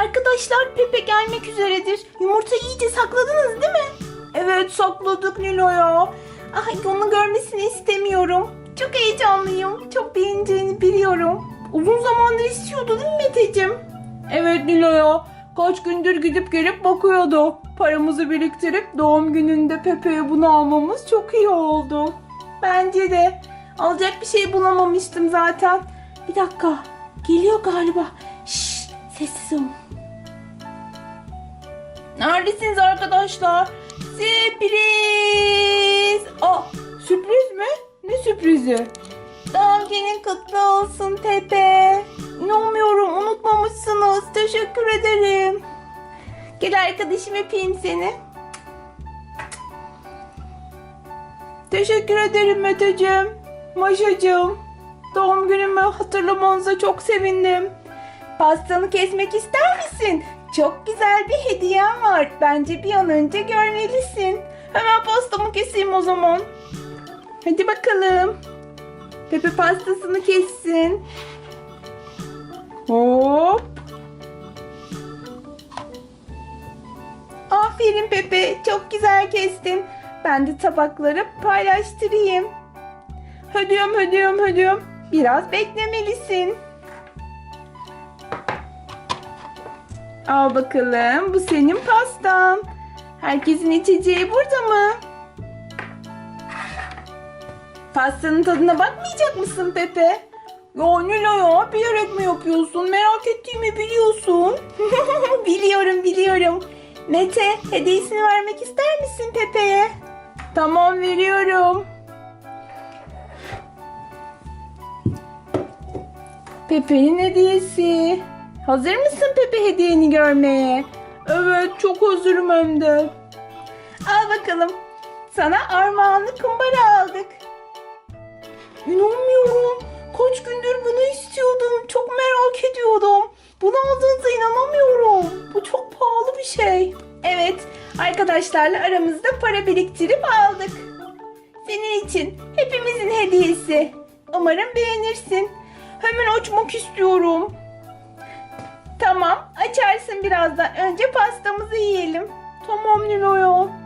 Arkadaşlar Pepe gelmek üzeredir. Yumurtayı iyice sakladınız değil mi? Evet sakladık Nilo'ya. Ay onu görmesini istemiyorum. Çok heyecanlıyım. Çok beğeneceğini biliyorum. Uzun zamandır istiyordu değil mi Meteciğim? Evet Nilo'ya. Kaç gündür gidip gelip bakıyordu. Paramızı biriktirip doğum gününde Pepe'ye bunu almamız çok iyi oldu. Bence de. Alacak bir şey bulamamıştım zaten. Bir dakika. Geliyor galiba. Sessiz. Neredesiniz arkadaşlar? Sürpriz. Aa, sürpriz mi? Ne sürprizi? Doğum günün kutlu olsun Pepe. İnanmıyorum unutmamışsınız. Teşekkür ederim. Gel arkadaşım öpeyim seni. Teşekkür ederim Meteciğim. Maşacığım. Doğum günümü hatırlamanıza çok sevindim. Pastanı kesmek ister misin? Çok güzel bir hediyem var. Bence bir an önce görmelisin. Hemen pastamı keseyim o zaman. Hadi bakalım. Pepe pastasını kessin. Hop. Aferin Pepe. Çok güzel kestin. Ben de tabakları paylaştırayım. Hödüyorum, hödüyorum, hödüyorum. Biraz beklemelisin. Al bakalım. Bu senin pastan. Herkesin içeceği burada mı? Pastanın tadına bakmayacak mısın Pepe? Ya Nilo ya bilerek mi yapıyorsun? Merak ettiğimi biliyorsun. biliyorum biliyorum. Mete hediyesini vermek ister misin Pepe'ye? Tamam veriyorum. Pepe'nin hediyesi. Hazır mısın Pepe hediyeni görmeye? Evet çok hazırım hem de. Al bakalım. Sana armağanlı kumbara aldık. İnanmıyorum. Kaç gündür bunu istiyordum. Çok merak ediyordum. Bunu aldığınıza inanamıyorum. Bu çok pahalı bir şey. Evet, arkadaşlarla aramızda para biriktirip aldık. Senin için hepimizin hediyesi. Umarım beğenirsin. Hemen açmak istiyorum. Açarsın birazdan. Önce pastamızı yiyelim. Tamam Nilo'ya.